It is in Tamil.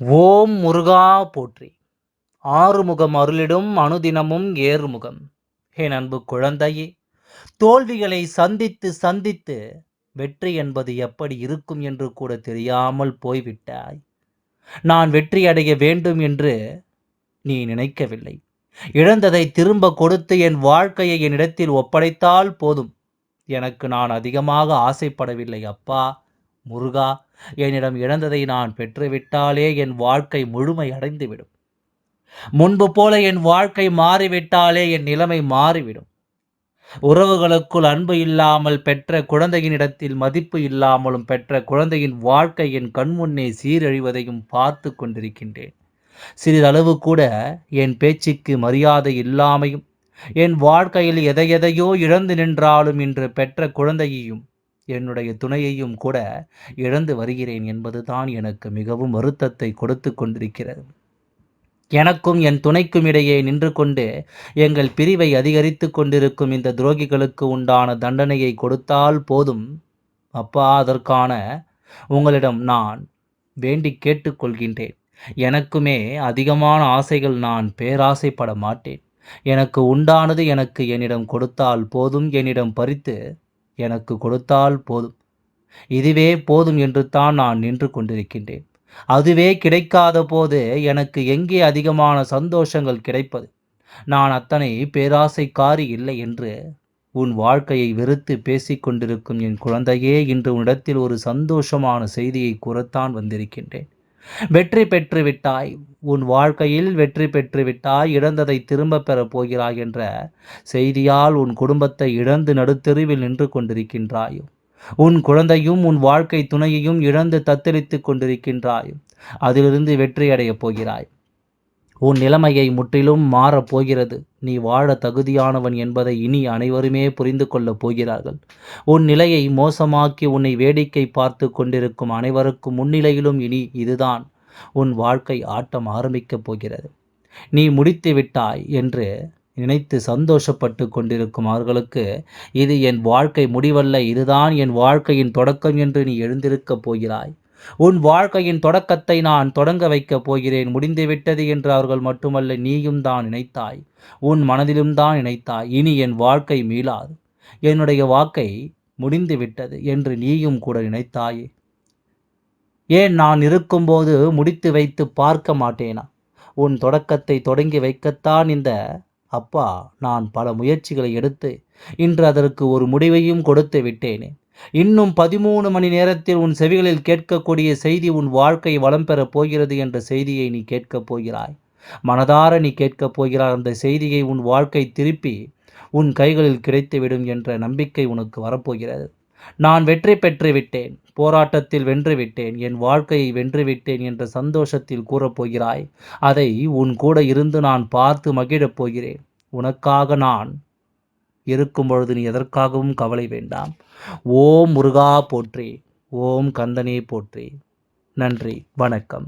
ஓம் முருகா போற்றி. ஆறுமுகம் அருளிடும் அனுதினமும் ஏறுமுகம். என் அன்பு குழந்தையே தோல்விகளை சந்தித்து சந்தித்து வெற்றி என்பது எப்படி இருக்கும் என்று கூட தெரியாமல் போய்விட்டாய். நான் வெற்றி அடைய வேண்டும் என்று நீ நினைக்கவில்லை. இழந்ததை திரும்ப கொடுத்து என் வாழ்க்கையை என்னிடத்தில் ஒப்படைத்தால் போதும். எனக்கு நான் அதிகமாக ஆசைப்படவில்லை அப்பா. முருகா என்னிடம் இழந்ததை நான் பெற்றுவிட்டாலே என் வாழ்க்கை முழுமை அடைந்துவிடும். முன்பு போல என் வாழ்க்கை மாறிவிட்டாலே என் நிலைமை மாறிவிடும். உறவுகளுக்குள் அன்பு இல்லாமல் பெற்ற குழந்தையினிடத்தில் மதிப்பு இல்லாமலும் பெற்ற குழந்தையின் வாழ்க்கை என் கண்முன்னே சீரழிவதையும் பார்த்து கொண்டிருக்கின்றேன். சிறிதளவு கூட என் பேச்சுக்கு மரியாதை இல்லாமையும் என் வாழ்க்கையில் எதையெதையோ இழந்து நின்றாலும் இன்று பெற்ற குழந்தையையும் என்னுடைய துணையையும் கூட இழந்து வருகிறேன் என்பதுதான் எனக்கு மிகவும் வருத்தத்தை கொடுத்து கொண்டிருக்கிறது. எனக்கும் என் துணைக்கும் இடையே நின்று கொண்டு எங்கள் பிரிவை அதிகரித்து கொண்டிருக்கும் இந்த துரோகிகளுக்கு உண்டான தண்டனையை கொடுத்தால் போதும். அப்பா அதற்கான உங்களிடம் நான் வேண்டி கேட்டுக்கொள்கின்றேன் எனக்குமே அதிகமான ஆசைகள் நான் பேராசைப்பட மாட்டேன். எனக்கு உண்டானது எனக்கு என்னிடம் கொடுத்தால் போதும். என்னிடம் பறித்து எனக்கு கொடுத்தால் போதும். இதுவே போதும் என்று தான் நான் நின்று கொண்டிருக்கின்றேன். அதுவே கிடைக்காத போது எனக்கு எங்கே அதிகமான சந்தோஷங்கள் கிடைப்பது? நான் அத்தனை பேராசைக்காரி இல்லை என்று உன் வாழ்க்கையை வெறுத்து பேசிக்கொண்டிருக்கும் என் குழந்தையே இன்று உன்னிடத்தில் ஒரு சந்தோஷமான செய்தியை கூறத்தான் வந்திருக்கின்றேன். வெற்றி பெற்று விட்டாய் உன் வாழ்க்கையில் வெற்றி பெற்று விட்டாய் இழந்ததை திரும்ப பெறப் போகிறாய் என்ற செய்தியால் உன் குடும்பத்தை இழந்து நடுத்தெருவில் நின்று கொண்டிருக்கின்றாய். உன் குழந்தையும் உன் வாழ்க்கை துணையையும் இழந்து தத்தளித்துக் கொண்டிருக்கின்றாயும் அதிலிருந்து வெற்றியடையப் போகிறாய். உன் நிலைமையை முற்றிலும் மாறப் போகிறது. நீ வாழ தகுதியானவன் என்பதை இனி அனைவருமே புரிந்து கொள்ளப் போகிறார்கள். உன் நிலையை மோசமாக்கி உன்னை வேடிக்கை பார்த்து கொண்டிருக்கும் அனைவருக்கும் முன்னிலையிலும் இனி இதுதான். உன் வாழ்க்கை ஆட்டம் ஆரம்பிக்கப் போகிறது. நீ முடித்து விட்டாய் என்று நினைத்து சந்தோஷப்பட்டு கொண்டிருக்கும் அவர்களுக்கு இது என் வாழ்க்கை முடிவல்ல இதுதான் என் வாழ்க்கையின் தொடக்கம் என்று நீ எழுந்திருக்கப் போகிறாய். உன் வாழ்க்கையின் தொடக்கத்தை நான் தொடங்க வைக்கப் போகிறேன். முடிந்துவிட்டது என்று அவர்கள் மட்டுமல்ல நீயும் தான் நினைத்தாய். உன் மனதிலும் தான் நினைத்தாய். இனி என் வாழ்க்கை மீளாது. என்னுடைய வாக்கை முடிந்து விட்டது என்று நீயும் கூட நினைத்தாயே. ஏன் நான் இருக்கும்போது முடித்து வைத்து பார்க்க மாட்டேனா? உன் தொடக்கத்தை தொடங்கி வைக்கத்தான் இந்த அப்பா. நான் பல முயற்சிகளை எடுத்து இன்று அதற்கு ஒரு முடிவையும் கொடுத்து விட்டேனே. இன்னும் பதிமூணு மணி நேரத்தில் உன் செவிகளில் கேட்கக்கூடிய செய்தி உன் வாழ்க்கை வளம் பெறப் போகிறது என்ற செய்தியை நீ கேட்கப் போகிறாய். மனதார நீ கேட்கப் போகிறாய். அந்த செய்தியை உன் வாழ்க்கை திருப்பி உன் கைகளில் கிடைத்துவிடும் என்ற நம்பிக்கை உனக்கு வரப்போகிறது. நான் வெற்றி பெற்று விட்டேன். போராட்டத்தில் வென்று விட்டேன். என் வாழ்க்கையை வென்று விட்டேன் என்ற சந்தோஷத்தில் கூறப்போகிறாய் அதை உன் கூட இருந்து நான் பார்த்து மகிழப் போகிறேன். உனக்காக நான் இருக்கும் பொழுது நீ எதற்காகவும் கவலை வேண்டாம். ஓம் முருகா போற்றி ஓம் கந்தனே போற்றி. நன்றி வணக்கம்.